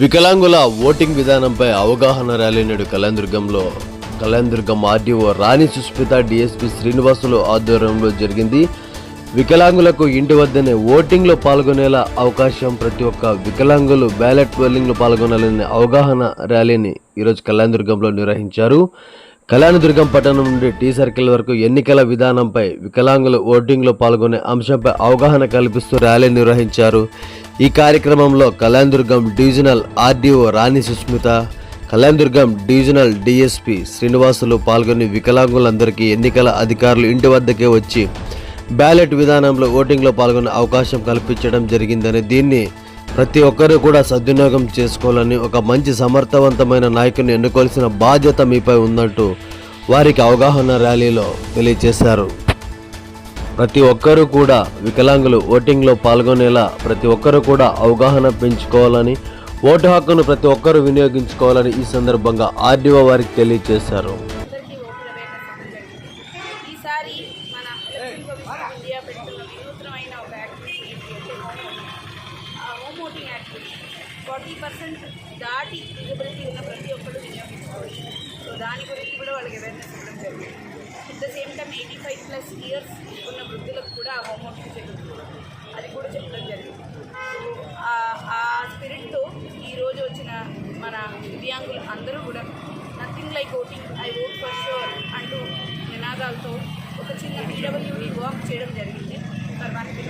వికలాంగుల ఓటింగ్ విధానంపై అవగాహన ర్యాలీ నేడు కళ్యాణదుర్గంలో. కళ్యాణదుర్గం ఆర్డీఓ రాణి సుస్మిత డిఎస్పి శ్రీనివాసులు ఆధ్వర్యంలో జరిగింది. వికలాంగులకు ఇంటి వద్దనే ఓటింగ్లో పాల్గొనేలా అవకాశం ప్రతి ఒక్క వికలాంగులు బ్యాలెట్ పోలింగ్లో పాల్గొనాలనే అవగాహన ర్యాలీని ఈరోజు కళ్యాణదుర్గంలో నిర్వహించారు. కళ్యాణదుర్గం పట్టణం నుండి టీ సర్కిల్ వరకు ఎన్నికల విధానంపై వికలాంగులు ఓటింగ్లో పాల్గొనే అంశంపై అవగాహన కల్పిస్తూ ర్యాలీ నిర్వహించారు. ఈ కార్యక్రమంలో Kalyanadurgam divisional RDO Rani Susmitha Kalyanadurgam divisional DSP Srinivasulu పాల్గొని వికలాంగులందరికీ ఎన్నికల అధికారులు ఇంటి వద్దకే వచ్చి బ్యాలెట్ విధానంలో ఓటింగ్లో పాల్గొనే అవకాశం కల్పించడం జరిగిందని దీన్ని ప్రతి ఒక్కరూ కూడా సద్వినియోగం చేసుకోవాలని ఒక మంచి సమర్థవంతమైన నాయకుని ఎన్నుకోవాల్సిన బాధ్యత మీపై ఉందంటూ వారికి అవగాహన ర్యాలీలో తెలియజేశారు. ప్రతి ఒక్కరూ కూడా వికలాంగులు ఓటింగ్లో పాల్గొనేలా ప్రతి ఒక్కరూ కూడా అవగాహన పెంచుకోవాలని ఓటు హక్కును ప్రతి ఒక్కరూ వినియోగించుకోవాలని ఈ సందర్భంగా ఆర్డీఓ వారికి తెలియజేశారు. ఈసారి మన ఇండియా పెడుతున్న వినూత్నమైన ఒక యాక్టివిటీ ఫార్టీ పర్సెంట్ దాటి ఎలిజిబిలిటీ ఉన్న ప్రతి ఒక్కరు వినియోగించుకోవచ్చు. సో దాని గురించి కూడా వాళ్ళకి అవేర్నెస్ ఇవ్వడం జరిగింది. At the same time eighty five plus years ఉన్న వృద్ధులకు కూడా ఆ హోమ్ ఓటింగ్ జరుగుతుంది. అది కూడా చెప్పడం జరిగింది. సో ఆ- స్పిరిట్తో ఈరోజు వచ్చిన మన దివ్యాంగులు అందరూ కూడా nothing like voting I vote for sure అంటూ నినాదాలతో ఒక చిన్న పీడబ్ల్యూడి వాక్ చేయడం జరిగింది. సర్వానికి